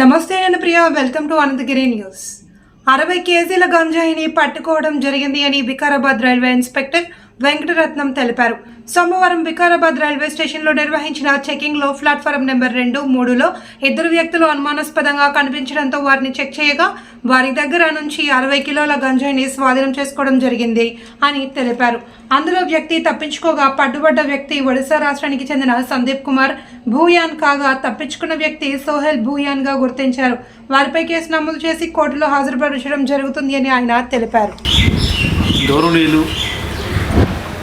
నమస్తే నేను Priya welcome to Anantagiri news. అరవై కేజీల గంజాయిని పట్టుకోవడం జరిగింది అని వికారాబాద్ రైల్వే ఇన్స్పెక్టర్ వెంకటరత్నం తెలిపారు. సోమవారం వికారాబాద్ రైల్వే స్టేషన్లో నిర్వహించిన చెకింగ్లో ప్లాట్ఫారం నెంబర్ రెండు మూడులో ఇద్దరు వ్యక్తులు అనుమానాస్పదంగా కనిపించడంతో వారిని చెక్ చేయగా వారి దగ్గర నుంచి అరవై కిలోల గంజాయిని స్వాధీనం చేసుకోవడం జరిగింది అని తెలిపారు. అందులో వ్యక్తి తప్పించుకోగా పట్టుబడ్డ వ్యక్తి ఒడిశా రాష్ట్రానికి చెందిన సందీప్ కుమార్ భూయాన్ కాగా తప్పించుకున్న వ్యక్తి సోహెల్ భూయాన్గా గుర్తించారు. వారిపై కేసు నమోదు చేసి కోర్టులో హాజరుపరచడం జరుగుతుంది అని ఆయన తెలిపారు.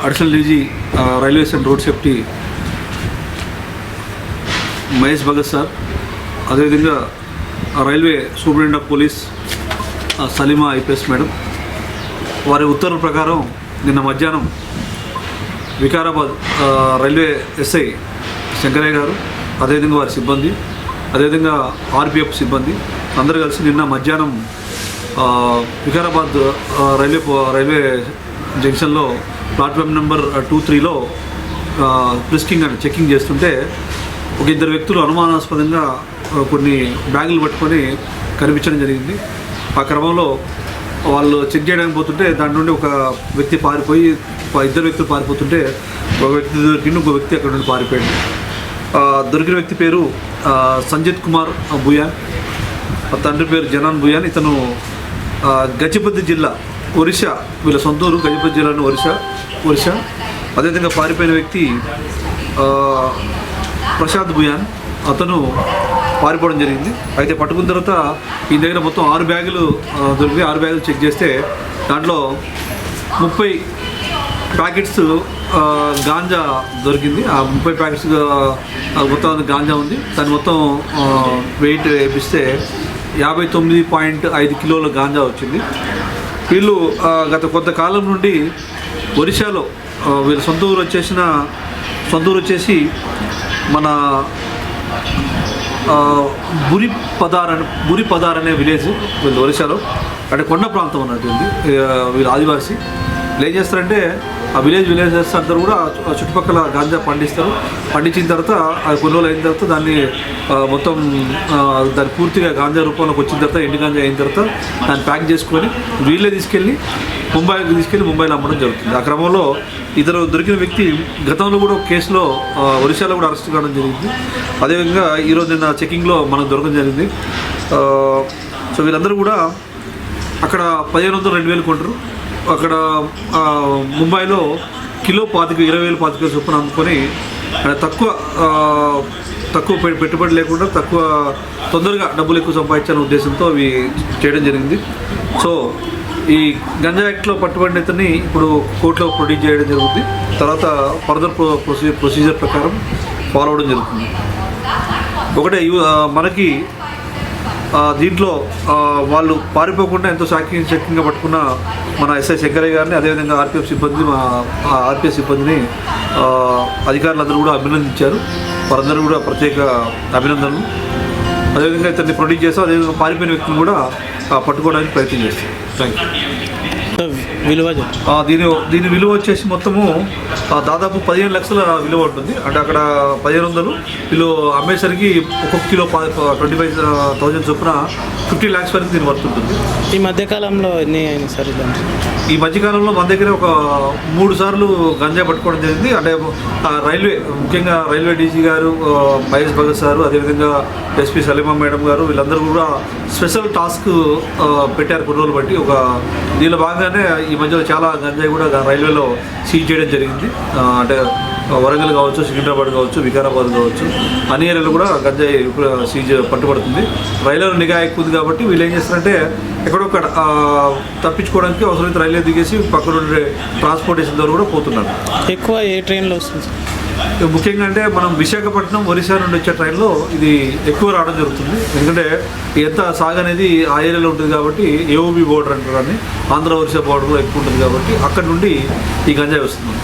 Additional DG railways and road safety Mahesh Bhagat sir. అదేవిధంగా railway superintendent of police Salima IPS madam. వారి ఉత్తర్వుల ప్రకారం నిన్న మధ్యాహ్నం వికారాబాద్ రైల్వే ఎస్ఐ శంకరయ్య గారు అదేవిధంగా వారి సిబ్బంది అదేవిధంగా ఆర్పిఎఫ్ సిబ్బంది అందరూ కలిసి నిన్న మధ్యాహ్నం వికారాబాద్ రైల్వే రైల్వే జంక్షన్లో ప్లాట్ఫామ్ నెంబర్ టూ త్రీలో ప్రిస్కింగ్ అని చెకింగ్ చేస్తుంటే ఒక ఇద్దరు వ్యక్తులు అనుమానాస్పదంగా కొన్ని బ్యాగులు పట్టుకొని కనిపించడం జరిగింది. ఆ క్రమంలో వాళ్ళు చెక్ చేయడానికి పోతుంటే దాని నుండి ఒక వ్యక్తి పారిపోయి ఇద్దరు వ్యక్తులు పారిపోతుంటే ఒక వ్యక్తి దొరికింది ఒక వ్యక్తి అక్కడ నుండి పారిపోయాడు. దొరికిన వ్యక్తి పేరు సంజిత్ కుమార్ భూయాన్. తండ్రి పేరు జనాన్ భూయాన్. ఇతను ఆ, గజపతి జిల్లా ఒరిస్సా వీళ్ళ సొంత ఊరు గజపతి జిల్లాను ఒరిస్సా ఒరిస్సా. అదేవిధంగా పారిపోయిన వ్యక్తి ప్రశాంత్ భూయాన్. అతను పారిపోవడం జరిగింది. అయితే పట్టుకున్న తర్వాత ఈ దగ్గర మొత్తం ఆరు బ్యాగులు దొరికి ఆరు బ్యాగులు చెక్ చేస్తే దాంట్లో ముప్పై ప్యాకెట్స్ గాంజా దొరికింది. ఆ ముప్పై ప్యాకెట్స్ మొత్తం గాంజా ఉంది. దాన్ని మొత్తం వెయిట్ వేపిస్తే యాభై తొమ్మిది పాయింట్ ఐదు కిలోల గాంజా వచ్చింది. వీళ్ళు గత కొంతకాలం నుండి ఒరిస్సాలో వీళ్ళ సొంత ఊరు వచ్చేసిన సొంత ఊరు వచ్చేసి మన బురి పదార్ అని బురి పదార్ అనే విలేజ్ వీళ్ళు ఒరిస్సాలో. అంటే కొండ ప్రాంతం అన్నట్టు ఉంది. వీళ్ళు ఆదివాసి. ఏం చేస్తారంటే ఆ విలేజ్ విలేజెస్ అందరూ కూడా ఆ చుట్టుపక్కల గాంజా పండిస్తారు. పండించిన తర్వాత అది కొన్ని రోజులు అయిన తర్వాత దాన్ని మొత్తం దాన్ని పూర్తిగా గాంజా రూపంలోకి వచ్చిన తర్వాత ఎండు గాంజా అయిన తర్వాత దాన్ని ప్యాక్ చేసుకొని వీళ్ళే తీసుకెళ్ళి ముంబైకి తీసుకెళ్ళి ముంబైలో అమ్మడం జరుగుతుంది. ఆ క్రమంలో ఇద్దరు దొరికిన వ్యక్తి గతంలో కూడా కేసులో ఆ, ఒరిస్సాలో కూడా అరెస్ట్ కావడం జరిగింది. అదేవిధంగా ఈరోజు నిన్న చెకింగ్లో మనకు దొరకడం జరిగింది. సో వీళ్ళందరూ కూడా అక్కడ పదిహేను వందలు రెండు వేలు కొంటారు. అక్కడ ముంబైలో కిలో పాతిక ఇరవై వేలు పాతిక చొప్పున అమ్ముకొని తక్కువ తక్కువ పె- పెట్టుబడి లేకుండా తక్కువ తొందరగా డబ్బులు ఎక్కువ సంపాదించాలనే ఉద్దేశంతో అవి చేయడం జరిగింది. సో ఈ గంజా యాక్ట్లో పట్టుబడిన ఇతన్ని ఇప్పుడు కోర్టులో ప్రొడ్యూస్ చేయడం జరుగుతుంది. తర్వాత ఫర్దర్ ప్రొ ప్రొసీజర్ ప్రొసీజర్ ప్రకారం ఫాలో అవ్వడం జరుగుతుంది. ఒకటే మనకి దీంట్లో వాళ్ళు పారిపోకుండా ఎంతో శాఖ శక్తిగా పట్టుకున్న మన ఎస్ఐ శంకరయ్య గారిని అదేవిధంగా ఆర్పిఎఫ్ సిబ్బంది మా ఆర్పిఎఫ్ సిబ్బందిని అధికారులందరూ కూడా అభినందించారు. వారందరూ కూడా ప్రత్యేక అభినందనలు. అదేవిధంగా ఇతన్ని ప్రొడ్యూస్ చేస్తాం అదేవిధంగా పారిపోయిన వ్యక్తిని కూడా పట్టుకోవడానికి ప్రయత్నం చేస్తాం థ్యాంక్ యూ విలువ దీని దీని విలువ వచ్చేసి మొత్తము దాదాపు పదిహేను లక్షల విలువ ఉంటుంది. అంటే అక్కడ పదిహేను వందలు. వీళ్ళు అమ్మేసరికి ఒక్కొక్క కిలో ట్వంటీ ఫైవ్ థౌజండ్ చొప్పున ఫిఫ్టీ ల్యాక్స్ వరకు దీని వర్త్ ఉంటుంది. ఈ మధ్యకాలంలో ఎన్ని అయినాయి సార్ ఈ మధ్యకాలంలో మన దగ్గర ఒక మూడు సార్లు గంజా పట్టుకోవడం జరిగింది. అంటే రైల్వే ముఖ్యంగా railway DG garu Mahesh Bhagat sir అదేవిధంగా ఎస్పీ సలీమా మేడం గారు వీళ్ళందరూ కూడా స్పెషల్ టాస్క్ పెట్టారు కొన్ని రోజులు బట్టి. ఒక దీనిలో భాగంగానే ఈ మధ్యలో చాలా గంజాయి కూడా రైల్వేలో సీజ్ చేయడం జరిగింది. అంటే వరంగల్ కావచ్చు సికింద్రాబాద్ కావచ్చు వికారాబాద్ కావచ్చు అన్ని ఏరియాలో కూడా గంజాయి సీజ్ పట్టుబడుతుంది. రైల్వే నిఘా ఎక్కువ ఉంది కాబట్టి వీళ్ళు ఏం చేస్తారంటే ఎక్కడొక్కడ తప్పించుకోవడానికి అవసరమైతే రైల్వే దిగేసి పక్కన ట్రాన్స్పోర్టేషన్ ద్వారా కూడా పోతున్నారు. ఎక్కువ ఏ ట్రైన్లో వస్తుంది? ముఖ్యంగా అంటే మనం విశాఖపట్నం ఒరిస్సా నుండి వచ్చే ట్రైన్లో ఇది ఎక్కువ రావడం జరుగుతుంది. ఎందుకంటే ఎంత సాగు అనేది ఆ ఏరియాలో ఉంటుంది కాబట్టి ఏఓబి బోర్డర్ అంటారు అని ఆంధ్ర ఒరిస్సా బోర్డర్లో ఎక్కువ ఉంటుంది కాబట్టి అక్కడ నుండి ఈ గంజాయి వస్తుంది.